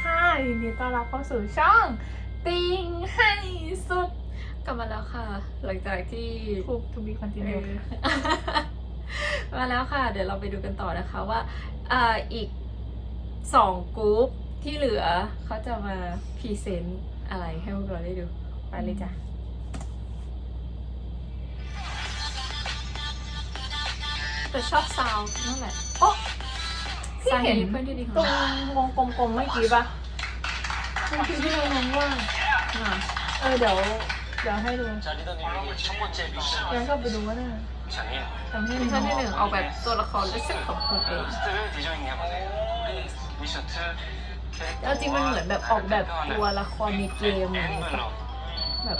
ค่ะยินดีต้อนรับเข้าสู่ช่องติงให้สุด กลับมาแล้วค่ะ หลังจากที่คูกทูบีคอนติเนียมาแล้วค่ะ เดี๋ยวเราไปดูกันต่อนะคะว่าอ่าอีกสองกรุ๊ปที่เหลือเขาจะมาพรีเซนต์อะไรให้พวกเราได้ดู ไปเลยจ้ะแต่ชอบซาวด์นั่นแหละโอ้ ที่เห็นตรงวงกลมๆไม่กี่ปะมันคือที่เรามองว่าเออเดี๋ยวเดี๋ยวให้ดูย้อก็ไปดูว่าน่ะฉันนี่ฉันที่หนึ่งเอาแบบตัวละครและเส้นของคนเองแล้วจริงมันเหมือนแบบออกแบบตัวละครในเกมแบบ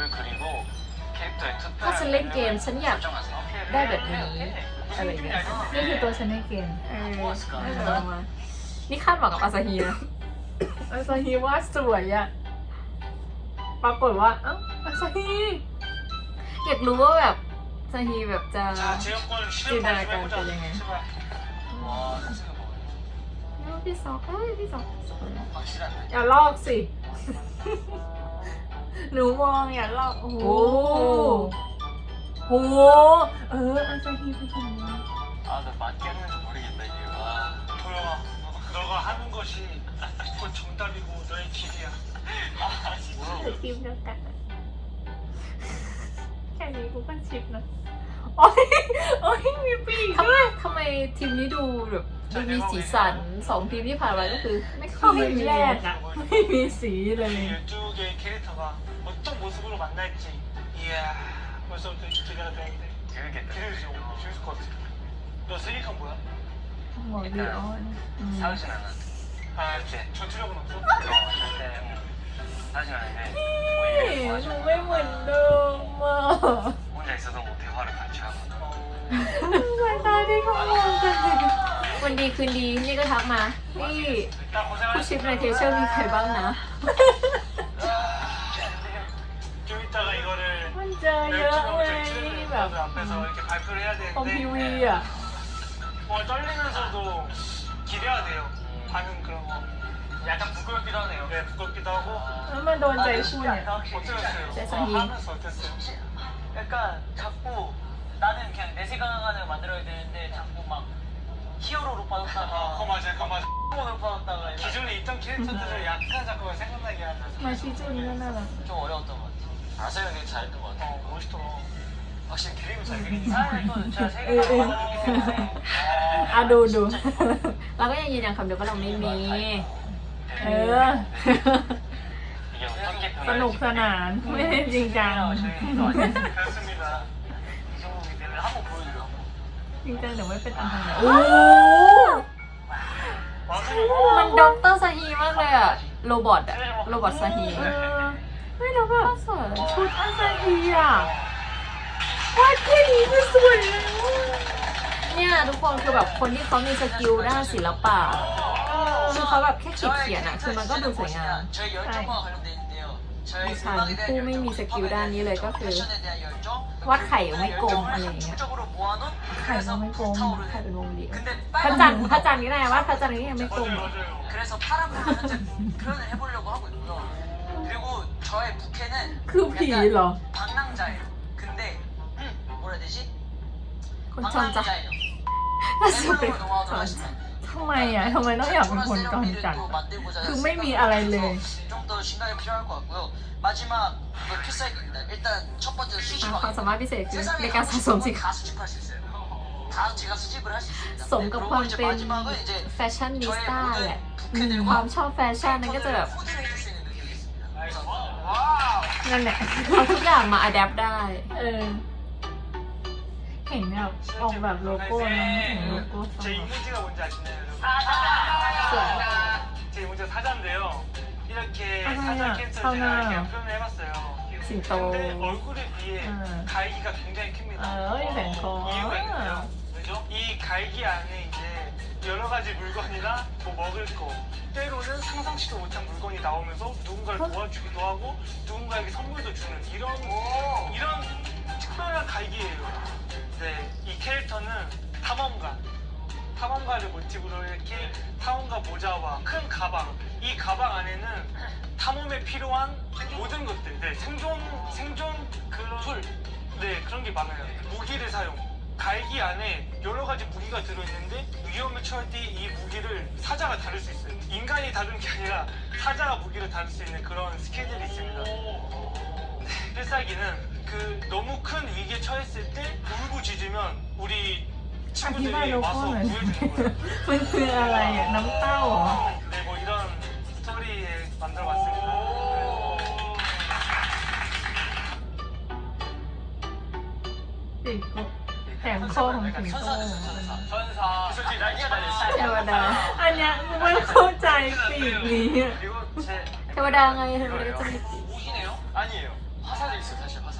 ถ้าฉันเล่นเกมฉันอยากได้แบบนี้ อะไรเงี้ยนี่คือตัวฉันในเกมนี่คาดหวังกับอาซาฮีนะ อาซาฮีว่าสวยอะปรากฏว่าเอ้าอาซาฮีอยากรู้ว่าแบบซาฮีแบบจะจินตนาการเป็นยังไงพี่สองเอ้ยพี่สองอย่าลอกสิ หนูมองอย่าลอก โอ้ โห โอ้ โห เอออาซาฮีเป็นคนนี้ 아 나 맞게 하는지 모르겠다 이게 와 도영아 너가 하는 것이 곧 정답이고 너의 길이야 아 หรือ 진짜 ทีมเดียวกันอะแค่นี้กูก็ชิปนะ โอ้ยโอ้ยมีปีก ทำไมทำไมทีมนี้ดูแบบดูมีสีสันสองทีมที่ผ่านมาก็คือ ไม่ค่ เข้า อย ทีม มี แรกอะไม่มีสีเลย 이 12개의 캐릭터가 어떤 모습으로 만날지 이야 벌써부터 기대가 되는데 기대되죠 재밌을 것 같아 너 슬리컨 뭐야? หมอดีออนอืม 사우진 않아 아 이렇게 전투력은 없어? 어 절대 응. 사우진 않은데 นี่หนูไม่เหมือนเดิมอ่ะ 혼자 있어도 뭐 대화를 같이 하고 สายตาที่เขามองกันเลย วันดีคืนดีนี่ก็ทักมานี่ 일단 ผู้ชิปใน 고생하셨습니다 เทเชอร์มีใครบ้างนะ แบบ 앞에서 이렇게 발표를 해야 คอมพีวี 되는데 อ่ะ 어, 떨리면서도 기대가 돼요 반응 그런 거 약간 부끄럽기도 하네요 네 부끄럽기도 하고 แล้วมาโดนใจคู่เนี่ย 어떠셨어요? 세상에. 어, 하면서 어땠어요? 약간 자꾸 나는 그냥 내 생각을 만들어야 되는데 자꾸 막 히어로로 빠졌다가 어, 그거 맞아요, 그거 맞아요. 포로 빠졌다가 기존에 있던 캐릭터들을 약간 자꾸 생각나게 하는 มาชิจุนก็น่ารัก 좀 어려웠던 것 같아. 아사 형이 잘했던 것 어, 같아. 멋있더라 확실히 그림을 잘 그린다 사실 또 제가 세 에, 에. 개나 อ่ะดูดู เราก็ยังยืนยันคำเดียวว่าเราไม่มี เออ 이게 어떻게 สนุกสนาน ไม่ได้จริงจัง 그렇습니다 이 정도 기대를 한번 보여주려. จริงจังเดี๋ยวไม่เป็นอันทำงานโอ้ 맞아요 มันด็อกเตอร์ซาฮีมากเลยอะโรบอทอะโรบอทซาฮี เออไม่แล้วแบบ สวย ชุดอาซาฮีอ่ะ วาดแค่นี้ก็สวยแล้ว เนี่ยทุกคนคือแบบคนที่เขามีสกิลด้านศิลปะคือเขาแบบแค่ขีดเขียนอะคือมันก็ดูสวยงาม 저희 열정과 관련돼 있는데요. 저희 ดิฉัน 음악에 ผู้ 대한 ไม่มีสกิลด้านนี้เลยก็คือ 패션에 대한 열정, วาดไข่ไม่กลมอะไรอย่างเงี้ย 적으로 모아놓은 ไข่ก็ไม่กลม ไข่เป็นวงเดียว 근데 พระจันทร์พระจันทร์นี่ไงว่าพระจันทร์นี่ยังไม่กลม 맞아요 맞아요 그래서 파란색으로 현재 표현을 해보려고 하고 있고요. 그리고 저의 부캐는 คือผีเหรอ 방랑 คนจนจังน่าจะเคนจนทำไมอะทำไมต้องอยากเป็นคนจนจังคือไม่มีอะไรเลยความสามารถพิเศษคือในการสะสมสินค้าสมกับความเป็นแฟชั่นนิสต้าแหละความชอบแฟชั่นนั้นก็จะแบบนั่นแหละเอาทุกอย่างมาอัดแอปได้ เออ เห็นแบบออกแบบโลโก้นะเห็นโลโก้ส 제 อง 이미지가 뭔지 아시나요 여러분? สวย 제 이미지가 사자인데요 이렇게 사자야, 사자 캐릭터를 사자. 제가 이렇게 표현을 해봤어요 징또. 근데 얼굴에 비해 응. 갈기가 굉장히 큽니다 เออแสงคอ 이유가 있는데요 왜죠? 이 갈기 안에 이제 여러 가지 물건이나 뭐 먹을 거 때로는 상상치도 못한 물건이 나오면서 누군가를 도와주기도 하고 누군가에게 선물도 주는 이런 이런 특별한 갈기예요 네, 이 캐릭터는 탐험가 탐험가를 모티브로 이렇게 탐험가 모자와 큰 가방 이 가방 안에는 탐험에 필요한 모든 것들, 네, 생존 생존 그런 툴, 네 그런 게 많아요. 무기를 사용. 갈기 안에 여러 가지 무기가 들어있는데 위험에 처할 때 이 무기를 사자가 다룰 수 있어요. 인간이 다루는 게 아니라 사자가 무기를 다룰 수 있는 그런 스케줄이 있습니다. 네, 필살기는 그 너무 큰 위기에 처했을 때 울부짖으면 우리 친구들이 아니면 와서 요거는. 구해주는 거예요. มันคืออะไรอ่ะ น้ำเต้าเหรอ 네, 뭐 이런 스토리에 만들어봤습니다. สิงโตแถมโซ่ของสิงโต 전사. 솔직히 날개 เทวดา อันเนี้ยไม่เข้าใจปีกนี้อะ 그리고 제 เทวดาไงเทวดาจะมีปีก 옷이네요? 아니에요. 화살이 있어요, 사실 화살.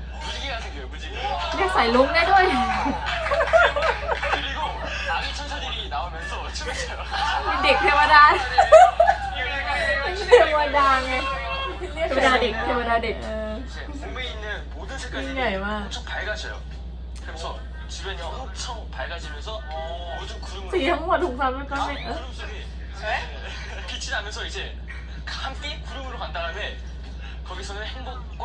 무지개가 생겨요 무지개. เรียกสายลุงได้ด้วย 그리고 아기 천사들이 나오면서 춤을 춰요. มีเด็กเทวดา เทวดาไงเรียก เทวดาเด็กเทวดาเด็ก เออ 이제 몸에 있는 모든 색깔이 신기해, 와. 엄청 밝아져요. 그래서 주변이 엄청 밝아지면서 모든 สี 구름으로 ทั้งหมดถูกซ้ำแล้วก็ 아, ไม่เออ 구름 속에 빛이 나면서 이제 함께 구름으로 간 다음에 거기서는 행복과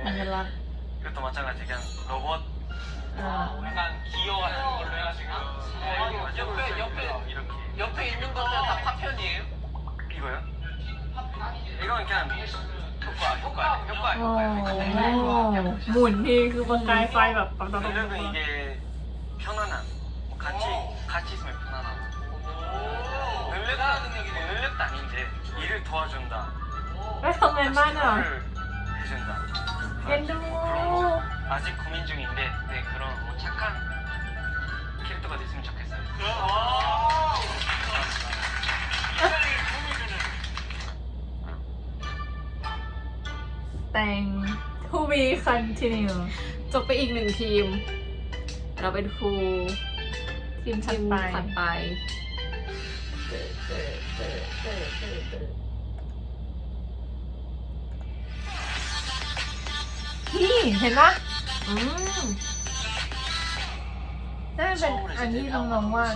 요, 이제 สัญลักษณ์ 이것도 마찬가지 그냥 로봇 อ่า 약간 기어 같은 걸로 해가지고 어, 옆에 옆에 이렇게 옆에 있는 것들 다 파편이에요? 이거요? 이건 그냥 효과 효과 효과 โอ้หมุนทีคือประกายไฟแบบปังปังปังปัง 능력은 이게 편안함 뭐 같이 같이 있으면 편안함 능력은 뭐 능력도 아닌데 일을 도와준다 แล้วทำไงบ้างอ่ะ 를 해준 다 เอ็นดู 그런 거 아직 고민 중인데 네 그런 뭐 착한 캐릭터가 됐으면 좋겠어요 감사합니다. แต่ง to be continue จบไปอีกหนึ่งทีม เราไปดู ทีมถั ที ด ม ไป ถัดไป นี่เห็นปะ อืม น่าจะเป็นอันที่น้องๆว่า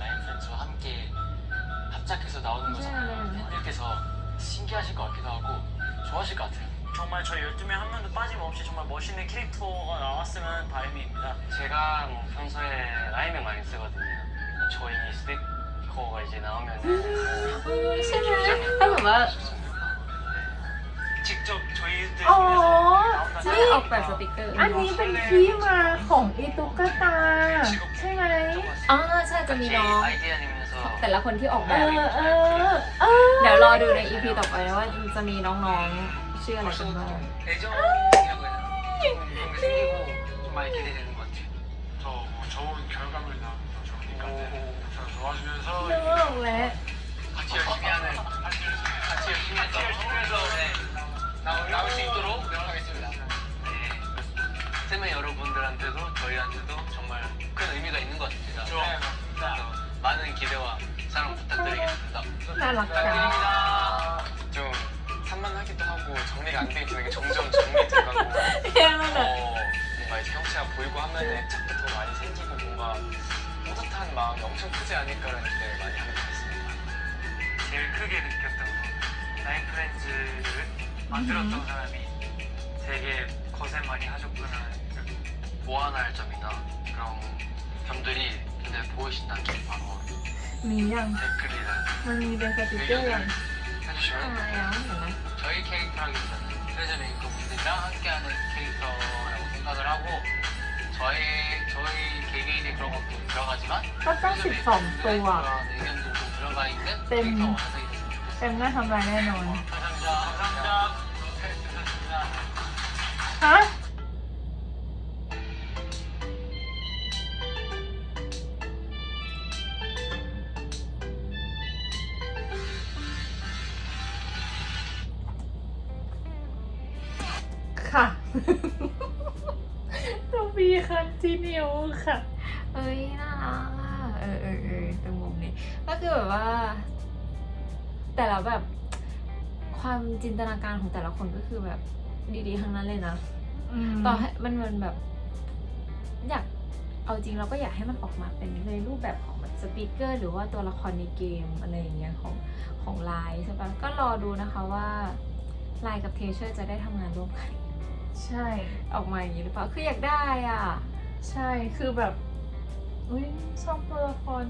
라인 프렌즈와 함께 합작해서 나오는 네, 거잖아요. 네. 팬들께서 신기하실 것 같기도 하고 좋아하실 것 같아요. 정말 저희 12명 한 명도 빠짐없이 정말 멋있는 캐릭터가 나왔으면 바람입니다. 제가 뭐 평소에 라임을 많이 쓰거든요. 저희 스티커가 이제 나오면 เออใช่ไหมถ้าแบบว่า 직접 저희들 อ๋อ ใช่ นี่ ออกแบบสติกเกอร์ อันนี้เป็นที่มาของอีตุกตา ใช่ไหม อ๋อใช่จะมีน้อง 아이디어 내면서 แต่ละคนที่ออกแบ เอบ อเออเออ เดี๋ยวรอดูใน EP ต่อไปว่าจะมีน้องๆชื่ออะไรกันบ้าง 애정이라고 해야 되나? 그런 게 생기고 좀 많이 기대되는 것 같아요. 더뭐 좋은 결과물이 나오면 더 좋을 것 같아요. 저 도와주면서 เรื่องแล้ว 락다 락다 부탁드립니다. 좀 산만하기도 하고 정리가 안 되기는 게 점점 정리돼가고 어, 뭔가 이제 형체가 보이고 하면 애착도 더 많이 생기고 뭔가 뿌듯한 마음이 엄청 크지 않을까라는 기대를 많이 하는 것 같습니다. 제일 크게 느꼈던 건 나인프렌즈를 만들었던 음. 사람이 되게 거센 많이 하셨구나 보완할 점이나 그런 점들이 눈에 보이신다는 게 바로 มียัง 댓글이나 มันมีเป็นสติกเกอร์ยัง 사실 해주시면 อะไรอ่ะเห็นไหม 저희 캐릭터라기보다는 트레저 메이커 분들이랑 함께하는 캐릭터라고 생각을 하고 저의 저희 개개인의 그런 것도 들어가지만 ก็ต้อง 트레저 สิบ 메이커 สอง 분들의 ตัว 그런 의견들도 들어가 있는 ต็ม 캐릭터 완성이 됐습니다. เต็มได้ทำลายแน่นอน 감사합니다. 감사합니다. 잘 들었습니다. ฮะ ค่ะตัวบีคันจีนิวค่ะ เอ้ยน่ารักอะเออเออเออตรงมุมนี้ ก็คือแบบว่า แต่ละแบบ ความจินตนาการของแต่ละคนก็คือแบบดีๆทั้งนั้นเลยนะต่อให้มันมันแบบ อยากเอาจริงเราก็อยากให้มันออกมาเป็นในรูปแบบของแบบสปีกเกอร์ หรือว่าตัวละครในเกมอะไรอย่างเงี้ยของของไลน์ใช่ปะก็รอดูนะคะว่าไลน์กับเทเชอร์จะได้ทำงานร่วมกัน ใช่ ออกมาอย่างนี้หรือเปล่า คืออยากได้อะ ใช่ คือแบบอุ้ยชอบตัวละคร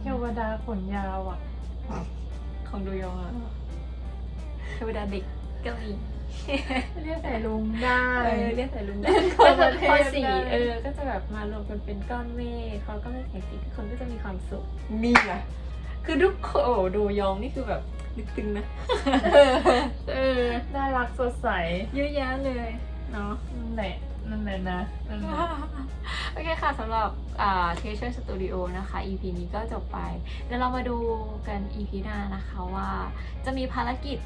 เทวดาขนยาวอะ ของดูยองอะเทวดาเด็กก็มี เรียกแต่ลุงได้เออเรียกแต่ลุงเล่นคนก็ประจะเทศพอสีได้เออ ก็จะแบบมารวมกันเป็นก้อนเมฆเขาก็ไม่แข่งสีทุกคนก็จะมีความสุขนี่อะคือทุกคนโอ้ดูยองนี่คือแบบลึกตึงนะ เออน่ารัก สดใสเยอะแยะเลยเนาะนั่นแหละนั่นแหละนะนั่นแหละ โอเคค่ะสำหรับอ่า Treasure Studio นะคะ EP นี้ก็จบไป เดี๋ยวเรามาดูกัน EP หน้านะคะว่าจะมีภารกิจ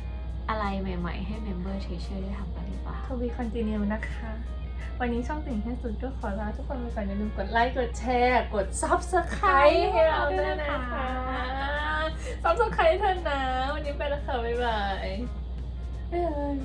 อะไรใหม่ ๆ ให้ Member Treasure ได้ทำกันหรือเปล่าทวีคอนติเนียนะคะ วันนี้ช่องติ่งที่สุดก็ขอลาทุกคนไปก่อนอย่าลืมกดไลค์ กดแชร์ กด subscribe ให้เราด้วยนะคะ subscribe เถอะนะ วันนี้ไปแล้วค่ะ บ๊ายบาย Bye.